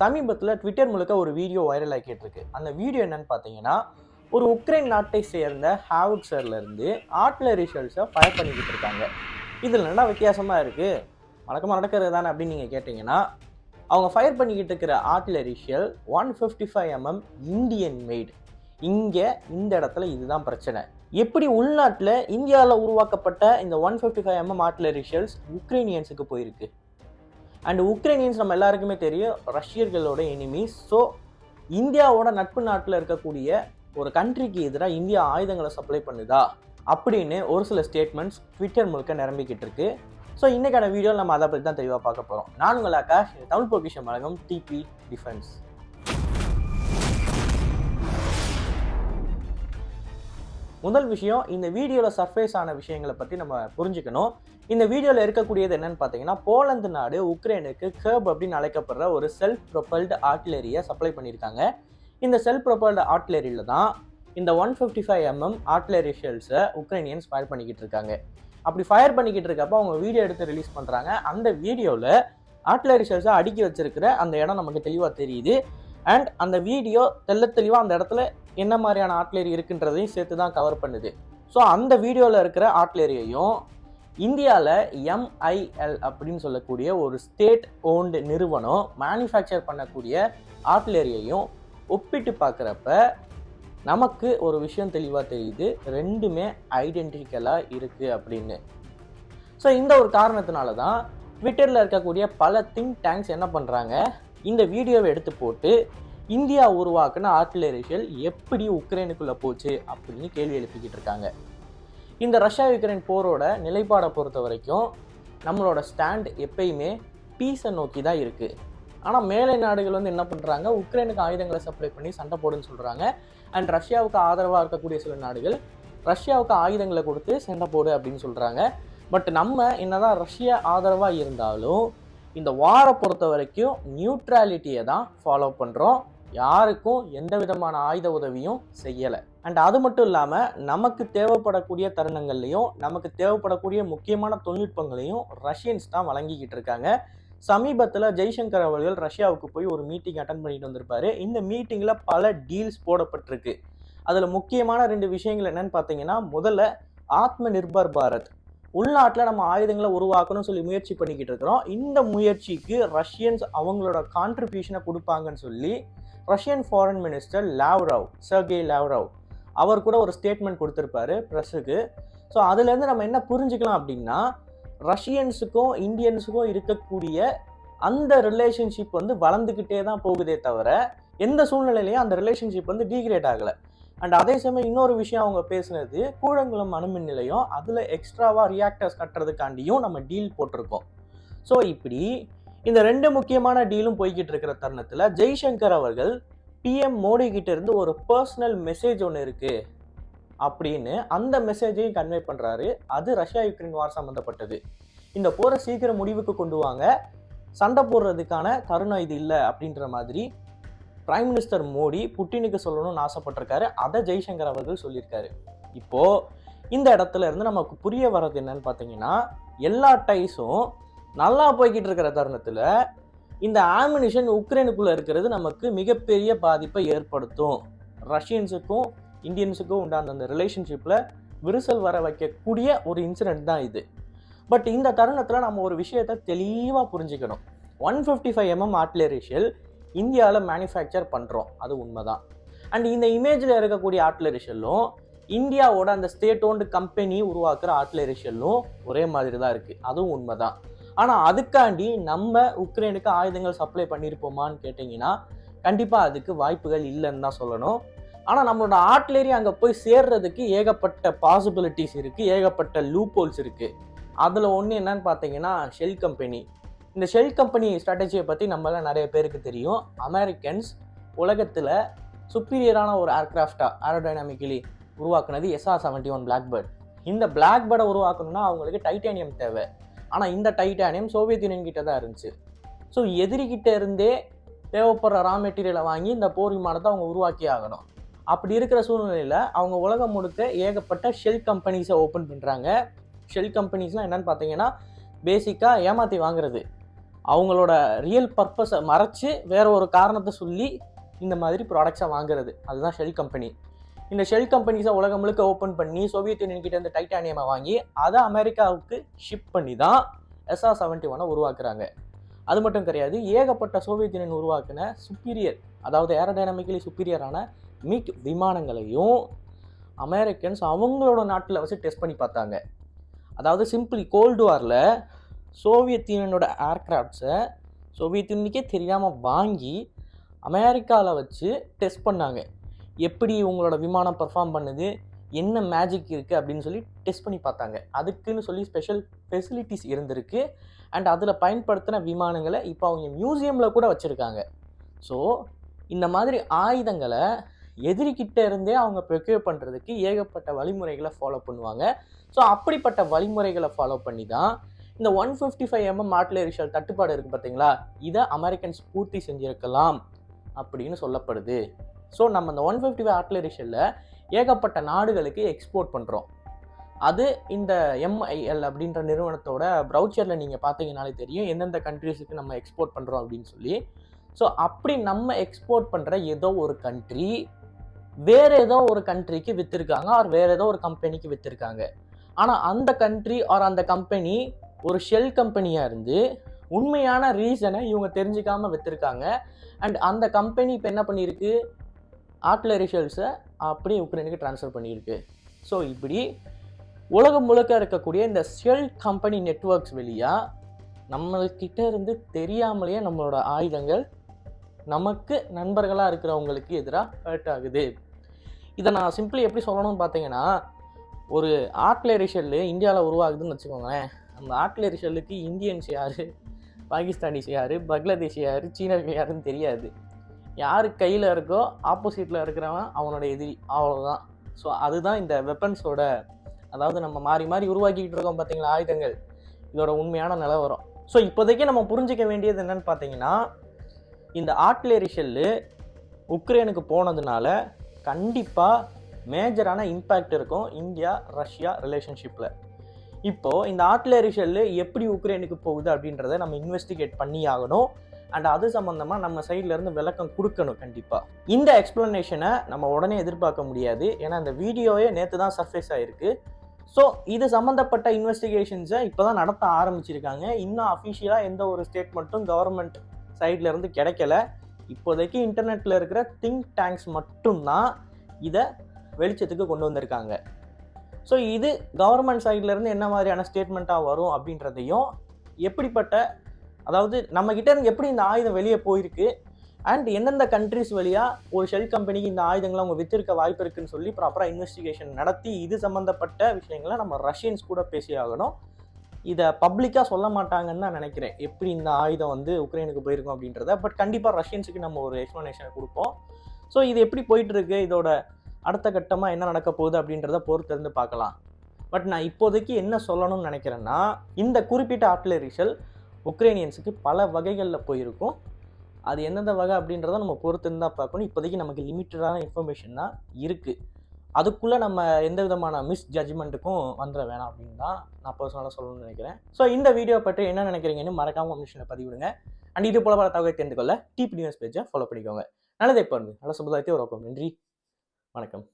சமீபத்தில் ட்விட்டர் முழுக்க ஒரு வீடியோ வைரல் ஆகிட்டு இருக்கு அந்த வீடியோ என்னன்னு பார்த்தீங்கன்னா ஒரு உக்ரைன் நாட்டை சேர்ந்த ஹாவுட்ஸர்ல இருந்து ஆர்ட்லரி ஷெல்ஸை ஃபயர் பண்ணிக்கிட்டு இருக்காங்க. இதில் என்ன வித்தியாசமாக இருக்குது வழக்கமாக நடக்கிறது தானே அப்படின்னு நீங்கள் கேட்டிங்கன்னா அவங்க ஃபயர் பண்ணிக்கிட்டு இருக்கிற artillery shell one fifty five MM Indian made இங்கே இந்த இடத்துல இதுதான் பிரச்சனை. எப்படி உள்நாட்டில் இந்தியாவில் உருவாக்கப்பட்ட இந்த one fifty five MM artillery shells உக்ரைனியன்ஸுக்கு போயிருக்கு? அண்ட் உக்ரைனியன்ஸ் நம்ம எல்லாருக்குமே தெரியும் ரஷ்யர்களோட எனிமீஸ் ஸோ இந்தியாவோட நட்பு நாட்டில் இருக்கக்கூடிய ஒரு கண்ட்ரிக்கு எதிராக இந்தியா ஆயுதங்களை சப்ளை பண்ணுதா? அப்படின்னு ஒரு சில ஸ்டேட்மெண்ட்ஸ் ட்விட்டர் முழுக்க நிரம்பிக்கிட்டு இருக்கு. ஸோ இன்னைக்கான வீடியோ நம்ம அதை பற்றி தான் தெளிவாக பார்க்க போகிறோம் நான் உங்கள் ஆகாஷ் தமிழ் பொக்கிஷம் வழங்கும் டிபி டிஃபென்ஸ் முதல் விஷயம் இந்த வீடியோவில் சர்ஃபேஸ் ஆன விஷயங்களை பற்றி நம்ம புரிஞ்சுக்கணும். இந்த வீடியோவில் இருக்கக்கூடியது என்னன்னு பார்த்தீங்கன்னா போலந்து நாடு உக்ரைனுக்கு கர்ப் அப்படின்னு அழைக்கப்படுற ஒரு செல்ஃப் ப்ரொபல்டு ஆர்ட்லரியை சப்ளை பண்ணியிருக்காங்க. இந்த செல்ஃப் ப்ரொபல்டு ஆர்ட்லரியில் தான் இந்த one fifty five MM artillery ஷெல்ஸை உக்ரைனியன்ஸ் ஃபயர் பண்ணிக்கிட்டு இருக்காங்க. அப்படி ஃபயர் பண்ணிக்கிட்டு இருக்கப்போ அவங்க வீடியோ எடுத்து ரிலீஸ் பண்ணுறாங்க அந்த வீடியோவில் ஆர்ட்லரி ஷெல்ஸை அடுக்கி வச்சிருக்கிற அந்த இடம் நமக்கு தெளிவாக தெரியுது. அண்ட் அந்த வீடியோ தெல்ல தெளிவாக அந்த இடத்துல என்ன மாதிரியான ஆர்ட்லரி இருக்குன்றதையும் சேர்த்து தான் கவர் பண்ணுது. ஸோ அந்த வீடியோவில் இருக்கிற ஆர்ட்லரியையும் இந்தியாவில் எம்ஐஎல் அப்படின்னு சொல்லக்கூடிய ஒரு ஸ்டேட் ஓன்டு நிறுவனம் மேனுஃபேக்சர் பண்ணக்கூடிய ஆர்ட்லரியையும் ஒப்பிட்டு பார்க்குறப்ப நமக்கு ஒரு விஷயம் தெளிவாக தெரியுது. ரெண்டுமே ஐடென்டிக்கலாக இருக்குது அப்படின்னு. ஸோ இந்த ஒரு காரணத்தினால தான் ட்விட்டரில் இருக்கக்கூடிய பல திங்க் டேங்க்ஸ் என்ன பண்ணுறாங்க இந்த வீடியோவை எடுத்து போட்டு இந்தியா உருவாக்குன ஆர்டிலரிஷியல் எப்படி உக்ரைனுக்குள்ளே போச்சு அப்படின்னு கேள்வி எழுப்பிக்கிட்டு இருக்காங்க. இந்த ரஷ்யா யுக்ரைன் போரோட நிலைப்பாடை பொறுத்த வரைக்கும் நம்மளோட ஸ்டாண்ட் எப்பயுமே பீஸை நோக்கி தான் இருக்குது ஆனால் மேலை நாடுகள் வந்து என்ன பண்ணுறாங்க உக்ரைனுக்கு ஆயுதங்களை சப்ளை பண்ணி சண்டை போடுன்னு சொல்கிறாங்க அண்ட் ரஷ்யாவுக்கு ஆதரவாக இருக்கக்கூடிய சில நாடுகள் ரஷ்யாவுக்கு ஆயுதங்களை கொடுத்து சண்டை போடு அப்படின்னு சொல்கிறாங்க பட் நம்ம என்னதான் ரஷ்யா ஆதரவாக இருந்தாலும் இந்த வாரை பொறுத்த வரைக்கும் நியூட்ராலிட்டியை தான் ஃபாலோ பண்ணுறோம் யாருக்கும் எந்த விதமான ஆயுத உதவியும் செய்யலை. அண்ட் அது மட்டும் இல்லாமல் நமக்கு தேவைப்படக்கூடிய தருணங்கள்லையும் நமக்கு தேவைப்படக்கூடிய முக்கியமான தொழில்நுட்பங்களையும் ரஷ்யன்ஸ் தான் வழங்கிக்கிட்டு இருக்காங்க. சமீபத்தில் ஜெய்சங்கர் அவர்கள் ரஷ்யாவுக்கு போய் ஒரு மீட்டிங் அட்டன் பண்ணிட்டு வந்திருப்பாரு. இந்த மீட்டிங்கில் பல டீல்ஸ் போடப்பட்டிருக்கு. அதில் முக்கியமான ரெண்டு விஷயங்கள் என்னன்னு பார்த்தீங்கன்னா முதல்ல ஆத்ம நிர்பர் பாரத். உள்நாட்டில் நம்ம ஆயுதங்களை உருவாக்கணும்னு சொல்லி முயற்சி பண்ணிக்கிட்டு இருக்கிறோம். இந்த முயற்சிக்கு ரஷ்யன்ஸ் அவங்களோட கான்ட்ரிபியூஷனை கொடுப்பாங்கன்னு சொல்லி Russian foreign minister Lavrov Sergey Lavrov அவர் கூட ஒரு ஸ்டேட்மெண்ட் கொடுத்துருப்பாரு ப்ரெஸ்ஸுக்கு ஸோ அதுலேருந்து நம்ம என்ன புரிஞ்சுக்கலாம் அப்படின்னா ரஷ்யன்ஸுக்கும் இந்தியன்ஸுக்கும் இருக்கக்கூடிய அந்த ரிலேஷன்ஷிப் வந்து வளர்ந்துக்கிட்டே தான் போகுதே தவிர எந்த சூழ்நிலையிலையும் அந்த ரிலேஷன்ஷிப் வந்து டீக்ரேட் ஆகலை. அண்ட் அதே சமயம் இன்னொரு விஷயம் அவங்க பேசுனது கூழங்குளம் அணுமின் நிலையம் அதில் எக்ஸ்ட்ராவாக ரியாக்டர்ஸ் கட்டுறதுக்காண்டியும் நம்ம டீல் போட்டிருக்கோம். ஸோ இப்படி இந்த ரெண்டு முக்கியமான டீலும் போய்கிட்டு இருக்கிற தருணத்தில் ஜெய்சங்கர் அவர்கள் பிஎம் மோடி கிட்ட இருந்து ஒரு பர்சனல் மெசேஜ் ஒன்று இருக்கு அப்படின்னு அந்த மெசேஜையும் கன்வே பண்ணுறாரு அது ரஷ்யா யுக்ரைன் வார் சம்மந்தப்பட்டது இந்த போரை சீக்கிரம் முடிவுக்கு கொண்டு வாங்க. சண்டை போடுறதுக்கான தருணம் இது இல்லை அப்படின்ற மாதிரி பிரைம் மினிஸ்டர் மோடி புட்டினுக்கு சொல்லணும்னு ஆசைப்பட்டிருக்காரு. அதை ஜெய்சங்கர் அவர்கள் சொல்லியிருக்காரு. இப்போது இந்த இடத்துல இருந்து நமக்கு புரிய வர்றது என்னன்னு பார்த்தீங்கன்னா எல்லா டைஸும் நல்லா போய்கிட்டு இருக்கிற தருணத்தில் இந்த ஆமினிஷன் உக்ரைனுக்குள்ளே இருக்கிறது நமக்கு மிகப்பெரிய பாதிப்பை ஏற்படுத்தும். ரஷ்யன்ஸுக்கும் இந்தியன்ஸுக்கும் உண்டான அந்த ரிலேஷன்ஷிப்பில் விரிசல் வர வைக்கக்கூடிய ஒரு இன்சிடென்ட் தான் இது. பட் இந்த தருணத்தில் நம்ம ஒரு விஷயத்தை தெளிவாக புரிஞ்சுக்கணும். ஒன் ஃபிஃப்டி ஃபைவ் எம்எம் ஆர்ட்லரிஷியல் இந்தியாவில் மேனுஃபேக்சர் பண்ணுறோம் அது உண்மைதான். அண்ட் இந்த இமேஜில் இருக்கக்கூடிய ஆர்ட்லரிஷியலும் இந்தியாவோட அந்த ஸ்டேட் ஓன்டு கம்பெனி உருவாக்குற ஆர்ட்லரிஷியலும் ஒரே மாதிரி தான் இருக்குது அதுவும் உண்மைதான். ஆனால் அதுக்காண்டி நம்ம உக்ரைனுக்கு ஆயுதங்கள் சப்ளை பண்ணியிருப்போமான்னு கேட்டிங்கன்னா கண்டிப்பாக அதுக்கு வாய்ப்புகள் இல்லைன்னு தான் சொல்லணும். ஆனால் நம்மளோட ஆர்ட்லரி அங்கே போய் சேர்றதுக்கு ஏகப்பட்ட பாசிபிலிட்டிஸ் இருக்குது ஏகப்பட்ட லூப்போல்ஸ் இருக்குது அதில் ஒன்று என்னன்னு பார்த்தீங்கன்னா ஷெல் கம்பெனி இந்த ஷெல் கம்பெனி ஸ்ட்ராட்டஜியை பற்றி நம்மளாம் நிறைய பேருக்கு தெரியும். அமெரிக்கன்ஸ் உலகத்தில் சுப்பீரியரான ஒரு ஏர்க்ராஃப்டாக ஏரோடைனாமிக்கலி உருவாக்குனது எஸ்ஆர் செவன்டி ஒன் பிளாக்பேர்ட் இந்த பிளாக்பேர்டை உருவாக்கணும்னா அவங்களுக்கு டைட்டானியம் தேவை. ஆனால் இந்த டைட்டானியம் சோவியத் யூனியன் கிட்ட தான் இருந்துச்சு. ஸோ எதிரிகிட்ட இருந்தே தேவைப்படுற ரா மெட்டீரியலை வாங்கி இந்த போர் விமானத்தை அவங்க உருவாக்கி ஆகணும். அப்படி இருக்கிற சூழ்நிலையில் அவங்க உலகம் முழுக்க ஏகப்பட்ட ஷெல் கம்பெனிஸை ஓப்பன் பண்ணுறாங்க ஷெல் கம்பெனிஸ்லாம் என்னென்னு பார்த்தீங்கன்னா பேசிக்காக ஏமாற்றி வாங்குறது. அவங்களோட ரியல் பர்பஸை மறைச்சு வேற ஒரு காரணத்தை சொல்லி இந்த மாதிரி ப்ராடக்ட்ஸை வாங்குறது. அதுதான் ஷெல் கம்பெனி இந்த ஷெல் கம்பெனிஸை உலகம் முழுக்க ஓப்பன் பண்ணி சோவியத் யூனியன் கிட்ட இருந்து டைட்டானியமை வாங்கி அதை அமெரிக்காவுக்கு ஷிப் பண்ணி தான் எஸ்ஆர் செவன்ட்டி ஒனை உருவாக்குறாங்க. அது மட்டும் கிடையாது ஏகப்பட்ட சோவியத் யூனியன் உருவாக்கின சுப்பீரியர் அதாவது ஏரோடைனமிக்கலி சுப்பீரியரான மிக் விமானங்களையும் அமெரிக்கன்ஸ் அவங்களோட நாட்டில் வச்சு டெஸ்ட் பண்ணி பார்த்தாங்க. அதாவது சிம்பிளி கோல்டு வாரில் சோவியத் யூனியனோட ஏர்க்ராஃப்ட்ஸை சோவியத் யூனியனுக்கே தெரியாமல் வாங்கி அமெரிக்காவில் வச்சு டெஸ்ட் பண்ணாங்க. எப்படி உங்களோட விமானம் பெர்ஃபார்ம் பண்ணுது? என்ன மேஜிக் இருக்குது அப்படின்னு சொல்லி டெஸ்ட் பண்ணி பார்த்தாங்க. அதுக்குன்னு சொல்லி ஸ்பெஷல் ஃபெசிலிட்டிஸ் இருந்திருக்கு. அண்ட் அதில் பயன்படுத்தின விமானங்களை இப்போ அவங்க மியூசியமில் கூட வச்சுருக்காங்க. ஸோ இந்த மாதிரி ஆயுதங்களை எதிரிக்கிட்ட இருந்தே அவங்க ப்ரொக்யூர் பண்ணுறதுக்கு ஏகப்பட்ட வழிமுறைகளை ஃபாலோ பண்ணுவாங்க. ஸோ அப்படிப்பட்ட வழிமுறைகளை ஃபாலோ பண்ணி தான் இந்த one fifty five mm artillery shell தட்டுப்பாடு இருக்குது பார்த்தீங்களா இதை அமெரிக்கன்ஸ் பூர்த்தி செஞ்சிருக்கலாம் அப்படின்னு சொல்லப்படுது. ஸோ நம்ம இந்த ஒன் ஃபிஃப்டி ஃபைவ் ஆர்ட்லரிஷலில் ஏகப்பட்ட நாடுகளுக்கு எக்ஸ்போர்ட் பண்ணுறோம் அது இந்த எம்ஐஎல் அப்படின்ற நிறுவனத்தோட ப்ரௌச்சரில் நீங்கள் பார்த்தீங்கனாலே தெரியும். எந்தெந்த கண்ட்ரீஸுக்கு நம்ம எக்ஸ்போர்ட் பண்ணுறோம் அப்படின்னு சொல்லி. ஸோ அப்படி நம்ம எக்ஸ்போர்ட் பண்ணுற ஏதோ ஒரு கண்ட்ரி வேறு ஏதோ ஒரு கண்ட்ரிக்கு விற்றுருக்காங்க ஆர் வேறு ஏதோ ஒரு கம்பெனிக்கு விற்றுருக்காங்க ஆனால் அந்த கண்ட்ரி ஆர் அந்த கம்பெனி ஒரு ஷெல் கம்பெனியாக இருந்து உண்மையான ரீசனை இவங்க தெரிஞ்சுக்காமல் விற்றுருக்காங்க அண்ட் அந்த கம்பெனி இப்போ என்ன பண்ணியிருக்கு? ஆர்ட்லரி ஷெல்ஸை அப்படியே உக்ரைனுக்கு ட்ரான்ஸ்ஃபர் பண்ணியிருக்கு. ஸோ இப்படி உலகம் முழுக்க இருக்கக்கூடிய இந்த ஷெல் கம்பெனி நெட்ஒர்க்ஸ் வழியாக நம்மக்கிட்ட இருந்து தெரியாமலேயே நம்மளோட ஆயுதங்கள் நமக்கு நண்பர்களாக இருக்கிறவங்களுக்கு எதிராக ஹர்ட் ஆகுது. இதை நான் சிம்பிளி எப்படி சொல்லணும்னு பார்த்தீங்கன்னா ஒரு ஆர்ட்லரி ஷெல்லு இந்தியாவில் உருவாகுதுன்னு வச்சுக்கோங்களேன். அந்த ஆர்ட்லரி ஷெல்லுக்கு இந்தியன்ஸ் யார் பாகிஸ்தானிஸ் யார் பங்களாதேஷ் யார் சீனர்கள் யாருன்னு தெரியாது. யார் கையில் இருக்கோ ஆப்போசிட்டில் இருக்கிறவன் அவனோட எதிரி. அவ்வளோதான் ஸோ அதுதான் இந்த வெப்பன்ஸோட அதாவது நம்ம மாறி மாறி உருவாக்கிக்கிட்டு இருக்கோம் பார்த்தீங்களா ஆயுதங்கள். இதோட உண்மையான நிலவரம் ஸோ இப்போதைக்கு நம்ம புரிஞ்சிக்க வேண்டியது என்னன்னு பார்த்தீங்கன்னா இந்த ஆர்ட்லரி ஷெல்லு உக்ரைனுக்கு போனதுனால கண்டிப்பாக மேஜரான இம்பேக்ட் இருக்கும் இந்தியா ரஷ்யா ரிலேஷன்ஷிப்பில் இப்போது இந்த ஆர்ட்லரி ஷெல்லு எப்படி உக்ரைனுக்கு போகுது அப்படின்றத நம்ம இன்வெஸ்டிகேட் பண்ணி ஆகணும். அண்ட் அது சம்மந்தமாக நம்ம சைட்லேருந்து விளக்கம் கொடுக்கணும் கண்டிப்பாக இந்த எக்ஸ்ப்ளனேஷனை நம்ம உடனே எதிர்பார்க்க முடியாது. ஏன்னா இந்த வீடியோவே நேற்று தான் சர்ஃபேஸ் ஆகிருக்கு ஸோ இது சம்மந்தப்பட்ட இன்வெஸ்டிகேஷன்ஸை இப்போ தான் நடத்த ஆரம்பிச்சிருக்காங்க. இன்னும் அஃபிஷியலாக எந்த ஒரு ஸ்டேட்மெண்ட்டும் கவர்மெண்ட் சைட்லேருந்து கிடைக்கல. இப்போதைக்கு இன்டர்நெட்டில் இருக்கிற திங்க் டேங்க்ஸ் மட்டும்தான் இதை வெளிச்சத்துக்கு கொண்டு வந்திருக்காங்க. ஸோ இது கவர்மெண்ட் சைட்லேருந்து என்ன மாதிரியான ஸ்டேட்மெண்ட்டாக வரும் அப்படின்றதையும் எப்படிப்பட்ட அதாவது நம்மக்கிட்ட இருந்து எப்படி இந்த ஆயுதம் வெளியே போயிருக்கு அண்ட் எந்தெந்த கண்ட்ரிஸ் வழியாக ஒரு ஷெல் கம்பெனிக்கு இந்த ஆயுதங்களை அவங்க வித்திருக்க வாய்ப்பு இருக்குன்னு சொல்லி ப்ராப்பராக இன்வெஸ்டிகேஷன் நடத்தி இது சம்மந்தப்பட்ட விஷயங்களை நம்ம ரஷ்யன்ஸ் கூட பேசியாகணும். இதை பப்ளிக்காக சொல்ல மாட்டாங்கன்னு தான் நினைக்கிறேன். எப்படி இந்த ஆயுதம் வந்து உக்ரைனுக்கு போயிருக்கும் அப்படின்றத பட் கண்டிப்பாக ரஷ்யன்ஸுக்கு நம்ம ஒரு எக்ஸ்ப்ளனேஷனை கொடுப்போம். ஸோ இது எப்படி போயிட்டுருக்கு இதோட அடுத்த கட்டமாக என்ன நடக்க போகுது அப்படின்றத பொறுத்திருந்து பார்க்கலாம். பட் நான் இப்போதைக்கு என்ன சொல்லணும்னு நினைக்கிறேன்னா இந்த குறிப்பிட்ட ஆர்ட்லரிஷல் உக்ரைனியன்ஸுக்கு பல வகைகளில் போயிருக்கும். அது எந்தெந்த வகை அப்படின்றத நம்ம பொறுத்திருந்தா பார்க்கணும். இப்போதைக்கு நமக்கு லிமிட்டடான இன்ஃபர்மேஷன் தான் இருக்குது அதுக்குள்ளே நம்ம எந்த விதமான மிஸ் ஜட்ஜ்மெண்ட்டுக்கும் வந்துட வேணாம் அப்படின்னு தான் நான் பர்சனலாக சொல்லணும்னு நினைக்கிறேன். ஸோ இந்த வீடியோ பற்றி என்ன நினைக்கிறீங்கன்னு மறக்காம மிஷனில் பதிவிடுங்க. அண்ட் இது போல பல தகவலை தெரிந்து கொள்ள டிபி நியூஸ் பேஜை ஃபாலோ பண்ணிக்கோங்க. நல்லதே பாருங்க. நல்ல சமுதாயத்தை உருவாக்கும் நன்றி. வணக்கம்